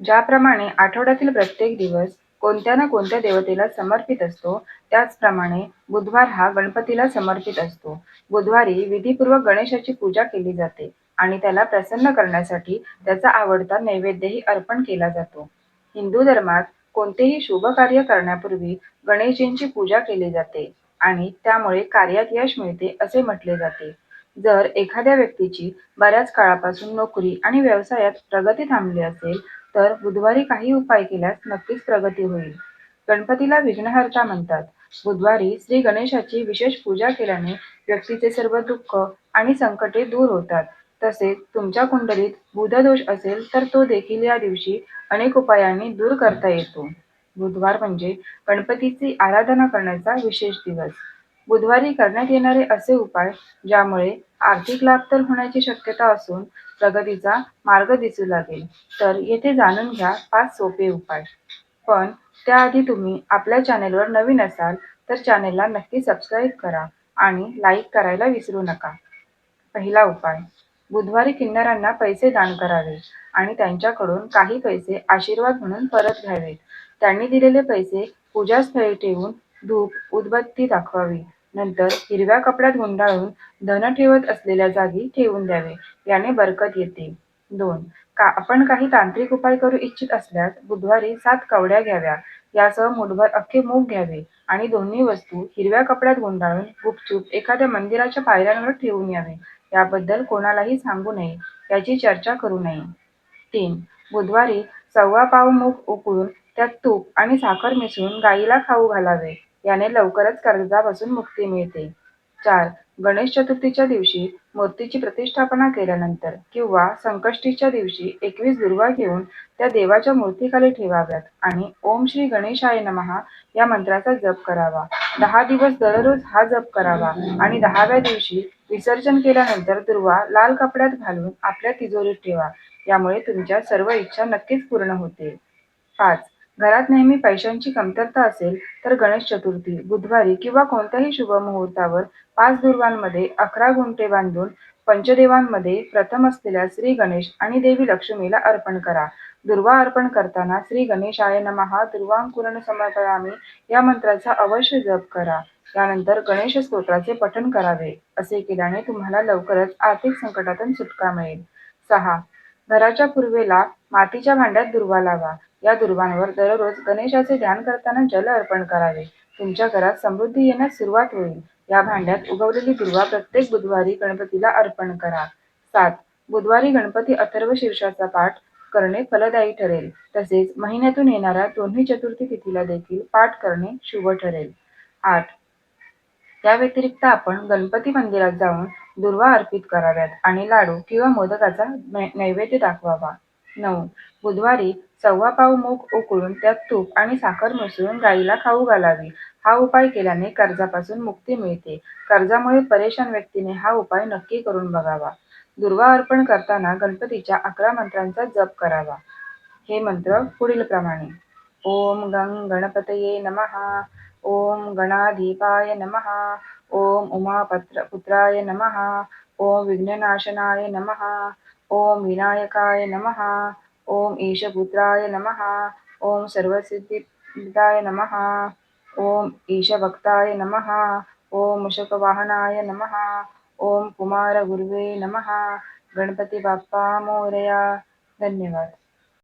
ज्याप्रमाणे आठवड्यातील प्रत्येक दिवस कोणत्या ना कोणत्या देवतेला समर्पित असतो त्याचप्रमाणे बुधवार हा गणपतीला समर्पित असतो. बुधवारी विधीपूर्वक गणेशाची पूजा केली जाते आणि त्याला प्रसन्न करण्यासाठी त्याचा आवडता नैवेद्यही अर्पण केला जातो. हिंदू धर्मात कोणतेही शुभ कार्य करण्यापूर्वी गणेशजींची पूजा केली जाते आणि त्यामुळे कार्यात यश मिळते असे म्हटले जाते. जर एखाद्या व्यक्तीची बऱ्याच काळापासून नोकरी आणि व्यवसायात प्रगती थांबली असेल तर बुधवारी काही उपाय केल्यास नक्कीच प्रगती होईल. गणपतीला विघ्नहर्ता म्हणतात. बुधवारी श्री गणेशाची विशेष पूजा केल्याने व्यक्तीचे सर्व दुःख आणि संकटे दूर होतात. तसेच तुमच्या कुंडलीत बुधदोष असेल तर तो देखील या दिवशी अनेक उपायांनी दूर करता येतो. बुधवार म्हणजे गणपतीची आराधना करण्याचा विशेष दिवस. बुधवारी करण्यात येणारे असे उपाय ज्यामुळे आर्थिक लाभ तर होण्याची शक्यता असून प्रगतीचा मार्ग दिसू लागेल. तर येथे जाणून घ्या पाच सोपे उपाय. पण त्याआधी तुम्ही आपल्या चॅनेलवर नवीन असाल तर चॅनेलला नक्की सबस्क्राईब करा आणि लाईक करायला विसरू नका. पहिला उपाय. बुधवारी किन्नरांना पैसे दान करावे आणि त्यांच्याकडून काही पैसे आशीर्वाद म्हणून परत घ्यावेत. त्यांनी दिलेले पैसे पूजास्थळी ठेवून धूप उदबत्ती दाखवावी. नंतर हिरव्या कपड्यात गुंडाळून धन ठेवत असलेल्या जागी ठेवून द्यावे. याने बरकत येते. दोन. का आपण काही तांत्रिक उपाय करू इच्छित असल्यास बुधवारी सात कवड्या घ्याव्या. यासह मुठभर अख्खे मूग घ्यावे आणि दोन्ही वस्तू हिरव्या कपड्यात गुंडाळून गुपचूप एखाद्या मंदिराच्या पायऱ्यांवर ठेवून यावे. याबद्दल कोणालाही सांगू नये. याची चर्चा करू नये. तीन. बुधवारी सव्वा पाव मूग उकळून त्यात तूप आणि साखर मिसळून गाईला खाऊ घालावे. याने लवकरच कर्जापासून मुक्ती मिळते. चार गणेश चतुर्थीच्या दिवशी मूर्तीची प्रतिष्ठापना केल्यानंतर किंवा संकष्टीच्या दिवशी एकवीस दुर्वा घेऊन त्या देवाच्या मूर्तीखाली ठेवाव्यात आणि ओम श्री गणेशाय नमहा या मंत्राचा जप करावा. दहा दिवस दररोज हा जप करावा आणि दहाव्या दिवशी विसर्जन केल्यानंतर दुर्वा लाल कपड्यात घालून आपल्या तिजोरीत ठेवा. यामुळे तुमच्या सर्व इच्छा नक्कीच पूर्ण होतील. पाच घरात नेहमी पैशांची कमतरता असेल तर गणेश चतुर्थी बुधवारी किंवा कोणत्याही शुभ मुहूर्तावर पाच दुर्वांमध्ये अकरा गुंठे बांधून पंचदेवांमध्ये प्रथम असलेल्या श्री गणेश आणि देवी लक्ष्मीला अर्पण करा. दुर्वा अर्पण करताना श्री गणेशाय नमहा दुर्वांकुरण समर्पयामी या मंत्राचा अवश्य जप करा. त्यानंतर गणेश स्तोत्राचे पठण करावे असे केल्याने तुम्हाला लवकरच आर्थिक संकटातून सुटका मिळेल. सहा घराच्या पूर्वेला मातीच्या भांड्यात दुर्वा लावा. या दुर्वांवर दररोज गणेशाचे ध्यान करताना जल अर्पण करावे. तुमच्या घरात समृद्धी येण्यास सुरुवात होईल. या भांड्यात उगवलेली दुर्वा प्रत्येक बुधवारी गणपतीला अर्पण करा. सात. बुधवारी गणपती अथर्व शीर्षाचा पाठ करणे फलदायी ठरेल. तसेच महिन्यातून येणाऱ्या दोन्ही चतुर्थी तिथीला देखील पाठ करणे शुभ ठरेल. आठ. या व्यतिरिक्त आपण गणपती मंदिरात जाऊन दुर्वा अर्पित कराव्यात आणि लाडू किंवा मोदकाचा नैवेद्य दाखवावा. नऊ. बुधवारी सव्वा पाव मूग उकळून त्यात तूप आणि साखर मिसळून गाईला खाऊ घालावी. हा उपाय केल्याने कर्जापासून मुक्ती मिळते. कर्जामुळे परेशान व्यक्तीने हा उपाय नक्की करून बघावा. दुर्वा अर्पण करताना गणपतीच्या अकरा मंत्रांचा जप करावा. हे मंत्र पुढील प्रमाणे ओम गंग गणपतये नमहा ॐ गणाधीपाय नमः ॐ उमापत्र पुत्राय नमः ॐ विघ्ननाशनाय नमः ॐ विनायकाय नमः ॐ ईशपुत्राय नमः ॐ सर्वसिद्धिदाय नमः ॐ ईशभक्ताय नमः ॐ मुशकवाहनाय नमः ॐ कुमारगुर्वे नमः। गणपती बाप्पा मोरया धन्यवाद।